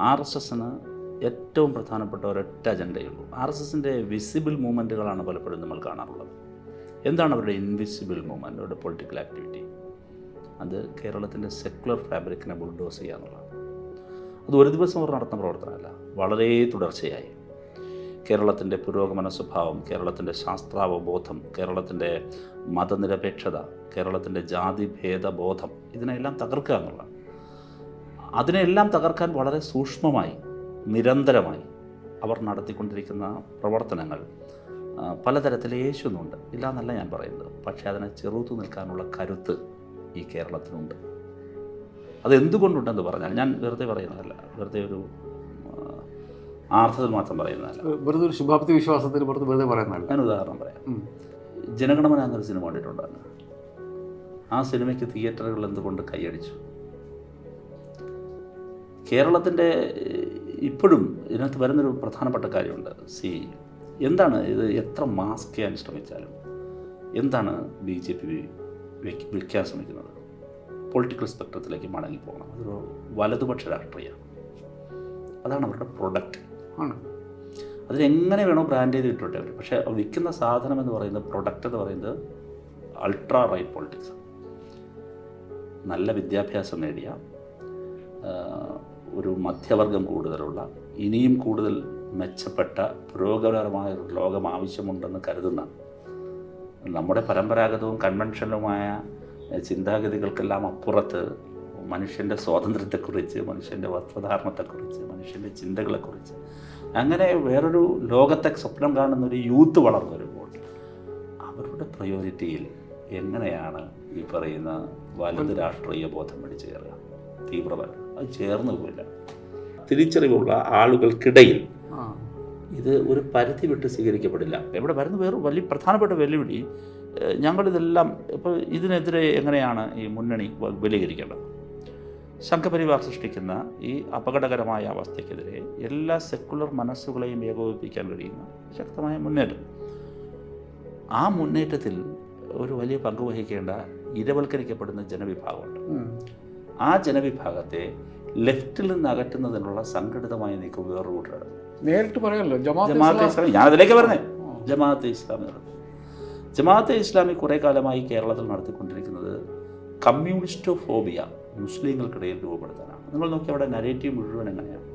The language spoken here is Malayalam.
ആർ എസ് എസിന് ഏറ്റവും പ്രധാനപ്പെട്ട ഒരൊറ്റ അജണ്ടയുള്ളൂ. ആർ എസ് എസിന്റെ വിസിബിൾ മൂവ്മെന്റുകളാണ് പലപ്പോഴും നമ്മൾ കാണാറുള്ളത്. എന്താണ് അവരുടെ ഇൻവിസിബിൾ മൂവ്മെന്റ് അവരുടെ പൊളിറ്റിക്കൽ ആക്ടിവിറ്റി? അത് കേരളത്തിന്റെ സെക്കുലർ ഫാബ്രിക്കിനെ ബുൾഡോസ് ചെയ്യുക എന്നുള്ളതാണ്. അത് ഒരു ദിവസം അവർ നടത്തുന്ന പ്രവർത്തനമല്ല വളരെ തുടർച്ചയായി. കേരളത്തിന്റെ പുരോഗമന സ്വഭാവം കേരളത്തിന്റെ ശാസ്ത്രാവബോധം കേരളത്തിന്റെ മതനിരപേക്ഷത കേരളത്തിന്റെ ജാതിഭേദബോധം ഇതിനെല്ലാം തകർക്കുക എന്നുള്ളതാണ്. അതിനെല്ലാം തകർക്കാൻ വളരെ സൂക്ഷ്മമായി നിരന്തരമായി അവർ നടത്തിക്കൊണ്ടിരിക്കുന്ന പ്രവർത്തനങ്ങൾ പലതരത്തിൽ യേശുന്നുണ്ട് ഇല്ല എന്നല്ല ഞാൻ പറയുന്നത്. പക്ഷേ അതിനെ ചെറുത്തു നിൽക്കാനുള്ള കരുത്ത് ഈ കേരളത്തിനുണ്ട്. അതെന്തുകൊണ്ടുണ്ടെന്ന് പറഞ്ഞാൽ ഞാൻ വെറുതെ പറയുന്നതല്ല വെറുതെ ഒരു ആർത്ഥത്തിൽ മാത്രം പറയുന്നതല്ല. വെറുതെ ഒരു ശുഭാപ്തി വിശ്വാസത്തിന് പുറത്ത് വെറുതെ പറയുന്നതല്ല. ഞാൻ ഉദാഹരണം പറയാം. ജനഗണമന എന്നൊരു സിനിമ കണ്ടിട്ടുണ്ടായിരുന്നു. ആ സിനിമയ്ക്ക് തിയേറ്ററുകൾ എന്തുകൊണ്ട് കൈയടിച്ചു? കേരളത്തിന്റെ ഇപ്പോഴും ഇതിനകത്ത് വരുന്നൊരു പ്രധാനപ്പെട്ട കാര്യമുണ്ട്. സി എന്താണ് ഇത് എത്ര മാസ്ക് ചെയ്യാൻ ശ്രമിച്ചാലും? എന്താണ് ബി ജെ പി വിൽക്കാൻ ശ്രമിക്കുന്നത്? പൊളിറ്റിക്കൽ സ്പെക്ട്രത്തിലേക്ക് മടങ്ങിപ്പോകണം അതൊരു വലതുപക്ഷ രാഷ്ട്രീയമാണ്. അതാണ് അവരുടെ പ്രൊഡക്റ്റ്. ആണ്. അതിനെങ്ങനെ വേണോ ബ്രാൻഡ് ചെയ്ത് ഇട്ടോട്ടെ അവർ പക്ഷേ വിൽക്കുന്ന സാധനം എന്ന് പറയുന്നത് പ്രൊഡക്റ്റ് എന്ന് പറയുന്നത് അൾട്രാ റൈറ്റ് പൊളിറ്റിക്സ് നല്ല വിദ്യാഭ്യാസം നേടിയ ഒരു മധ്യവർഗം കൂടുതലുള്ള ഇനിയും കൂടുതൽ മെച്ചപ്പെട്ട പുരോഗമനപരമായ ഒരു ലോകം ആവശ്യമുണ്ടെന്ന് കരുതുന്ന നമ്മുടെ പരമ്പരാഗതവും കൺവെൻഷനുമായ ചിന്താഗതികൾക്കെല്ലാം അപ്പുറത്ത് മനുഷ്യന്റെ സ്വാതന്ത്ര്യത്തെക്കുറിച്ച് മനുഷ്യന്റെ വസ്ത്രധാരണത്തെക്കുറിച്ച് മനുഷ്യന്റെ ചിന്തകളെക്കുറിച്ച് അങ്ങനെ വേറൊരു ലോകത്തെ സ്വപ്നം കാണുന്ന ഒരു യൂത്ത് വളർന്നു വരുമ്പോൾ അവരുടെ പ്രയോറിറ്റിയിൽ എങ്ങനെയാണ് ഈ പറയുന്ന വലത് രാഷ്ട്രീയ ബോധം പിടിച്ചു കയറുക? തീവ്രത അത് ചേർന്ന് പോയില്ല. തിരിച്ചറിവുള്ള ആളുകൾക്കിടയിൽ ഇത് ഒരു പരിധി വിട്ട് സ്വീകരിക്കപ്പെടില്ല. ഇവിടെ വരുന്ന വേറെ വലിയ പ്രധാനപ്പെട്ട വെല്ലുവിളി ഞങ്ങളിതെല്ലാം ഇപ്പോൾ ഇതിനെതിരെ എങ്ങനെയാണ് ഈ മുന്നണി വ- സംഘപരിവാർ സൃഷ്ടിക്കുന്ന ഈ അപകടകരമായ അവസ്ഥയ്ക്കെതിരെ എല്ലാ സെക്കുലർ മനസ്സുകളെയും ഏകോപിപ്പിക്കാൻ കഴിയുന്ന ശക്തമായ മുന്നേറ്റം. ആ മുന്നേറ്റത്തിൽ ഒരു വലിയ പങ്ക് വഹിക്കേണ്ട ഇരവൽക്കരിക്കപ്പെടുന്ന ജനവിഭാഗമുണ്ട്. ആ ജനവിഭാഗത്തെ ലെഫ്റ്റിൽ നിന്ന് അകറ്റുന്നതിനുള്ള സംഘടിതമായ നീക്കം വേറൊരു കൂട്ടരാണ് നേരിട്ട് പറയാമല്ലോ ജമാഅത്ത് ഇസ്ലാമി ഞാൻ അതിലേക്ക് പറഞ്ഞേ ജമാഅത്തെ ഇസ്ലാമി നടത്തും. ജമാഅത്തെ ഇസ്ലാമി കുറേ കാലമായി കേരളത്തിൽ നടത്തിക്കൊണ്ടിരിക്കുന്നത് കമ്മ്യൂണിസ്റ്റോ ഫോബിയ മുസ്ലിങ്ങൾക്കിടയിൽ രൂപപ്പെടുത്താനാണ്. നിങ്ങൾ നോക്കി അവിടെ നരേറ്റീവ് മുഴുവൻ എങ്ങനെയാണ്?